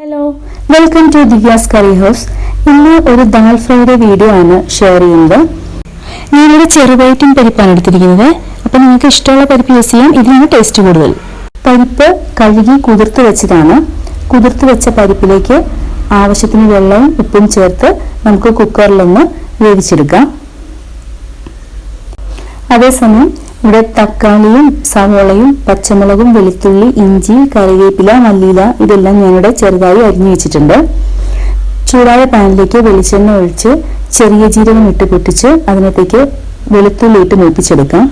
Hello welcome to Divya's curry house ഇന്ന് ഒരു ദാൽ ഫ്രൈയുടെ വീഡിയോ ആണ് ഷെയർ ചെയ്യുന്നത്. ഞാനിവിടെ ചെറുപയറ്റും പരിപ്പാണ് എടുത്തിരിക്കുന്നത്. അപ്പം നിങ്ങൾക്ക് ഇഷ്ടമുള്ള പരിപ്പ് യൂസ് ചെയ്യാം. ഇതിനാണ് ടേസ്റ്റ് കൂടുതൽ. പരിപ്പ് കഴുകി കുതിർത്ത് വെച്ചതാണ്. കുതിർത്ത് വെച്ച പരിപ്പിലേക്ക് ആവശ്യത്തിന് വെള്ളവും ഉപ്പും ചേർത്ത് നമുക്ക് കുക്കറിലൊന്ന് വേവിച്ചെടുക്കാം. അതേസമയം ഇവിടെ തക്കാളിയും സവോളയും പച്ചമുളകും വെളുത്തുള്ളി ഇഞ്ചി കറിവേപ്പില മല്ലിയില ഇതെല്ലാം ഞാനിവിടെ ചെറുതായി അരിഞ്ഞു വെച്ചിട്ടുണ്ട്. ചൂടായ പാനിലേക്ക് വെളിച്ചെണ്ണ ഒഴിച്ച് ചെറിയ ജീരകം ഇട്ട് പൊട്ടിച്ച് അതിനകത്തേക്ക് വെളുത്തുള്ളി ഇട്ട് മൂപ്പിച്ചെടുക്കാം.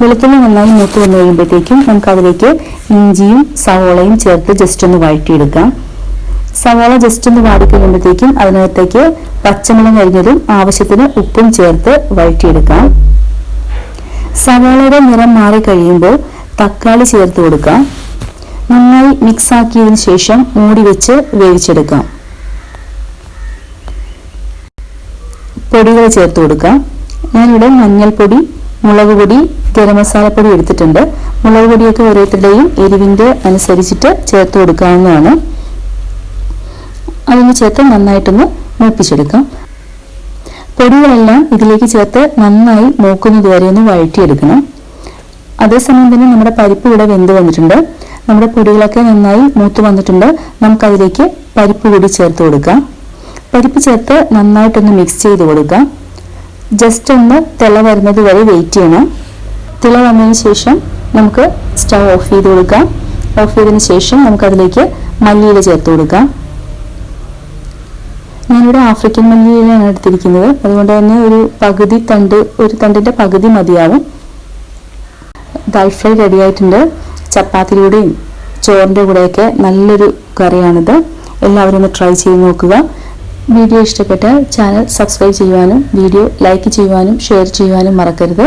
വെളുത്തുള്ളി നന്നായി മൂത്ത് വന്നു കഴിയുമ്പോഴത്തേക്കും നമുക്ക് അതിലേക്ക് ഇഞ്ചിയും സവോളയും ചേർത്ത് ജസ്റ്റ് ഒന്ന് വഴറ്റിയെടുക്കാം. സവാള ജസ്റ്റ് ഒന്ന് വാടി കഴിയുമ്പോഴത്തേക്കും അതിനകത്തേക്ക് പച്ചമുളക് കഴിഞ്ഞതും ആവശ്യത്തിന് ഉപ്പും ചേർത്ത് വഴറ്റിയെടുക്കാം. സവാളയുടെ നിറം മാറി കഴിയുമ്പോൾ തക്കാളി ചേർത്ത് കൊടുക്കാം നന്നായി മിക്സ് ആക്കിയതിനു ശേഷം മൂടി വെച്ച് വേവിച്ചെടുക്കാം. പൊടികൾ ചേർത്ത് കൊടുക്കാം ഞാനിവിടെ മഞ്ഞൾപ്പൊടി മുളക് പൊടി ഗരം മസാലപ്പൊടി എടുത്തിട്ടുണ്ട്. മുളക് പൊടിയൊക്കെ ഓരോരുത്തരുടെയും എരിവിന്റെ അനുസരിച്ചിട്ട് ചേർത്ത് കൊടുക്കാവുന്നതാണ്. അതിന് ചേർത്ത് നന്നായിട്ടൊന്ന് മൂപ്പിച്ചെടുക്കാം. പൊടികളെല്ലാം ഇതിലേക്ക് ചേർത്ത് നന്നായി മൂക്കുന്നത് വരെ ഒന്ന് വഴറ്റിയെടുക്കണം. അതേസമയം തന്നെ നമ്മുടെ പരിപ്പ് ഇവിടെ വെന്ത് വന്നിട്ടുണ്ട്. നമ്മുടെ പൊടികളൊക്കെ നന്നായി മൂത്ത് വന്നിട്ടുണ്ട്. നമുക്കതിലേക്ക് പരിപ്പ് കൂടി ചേർത്ത് കൊടുക്കാം. പരിപ്പ് ചേർത്ത് നന്നായിട്ടൊന്ന് മിക്സ് ചെയ്ത് കൊടുക്കാം. ജസ്റ്റ് ഒന്ന് തിള വരുന്നത് വരെ വെയിറ്റ് ചെയ്യണം. തിള വന്നതിന് ശേഷം നമുക്ക് സ്റ്റവ് ഓഫ് ചെയ്ത് കൊടുക്കാം. ഓഫ് ചെയ്തതിന് ശേഷം നമുക്കതിലേക്ക് മല്ലിയില ചേർത്ത് കൊടുക്കാം. ഞാനിവിടെ ആഫ്രിക്കൻ മല്ലിയിലാണ് എടുത്തിരിക്കുന്നത്. അതുകൊണ്ട് തന്നെ ഒരു പകുതി തണ്ട് ഒരു തണ്ടിന്റെ പകുതി മതിയാവും. ഡ്രൈ ഫ്രൈ റെഡി ആയിട്ടുണ്ട്. ചപ്പാത്തിയുടെയും ചോറിന്റെ കൂടെയൊക്കെ നല്ലൊരു കറിയാണിത്. എല്ലാവരും ഒന്ന് ട്രൈ ചെയ്ത് നോക്കുക. വീഡിയോ ഇഷ്ടപ്പെട്ട ചാനൽ സബ്സ്ക്രൈബ് ചെയ്യുവാനും വീഡിയോ ലൈക്ക് ചെയ്യുവാനും ഷെയർ ചെയ്യുവാനും മറക്കരുത്.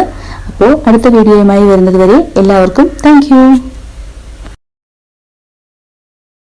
അപ്പോൾ അടുത്ത വീഡിയോയുമായി വരുന്നത് വരെ എല്ലാവർക്കും താങ്ക്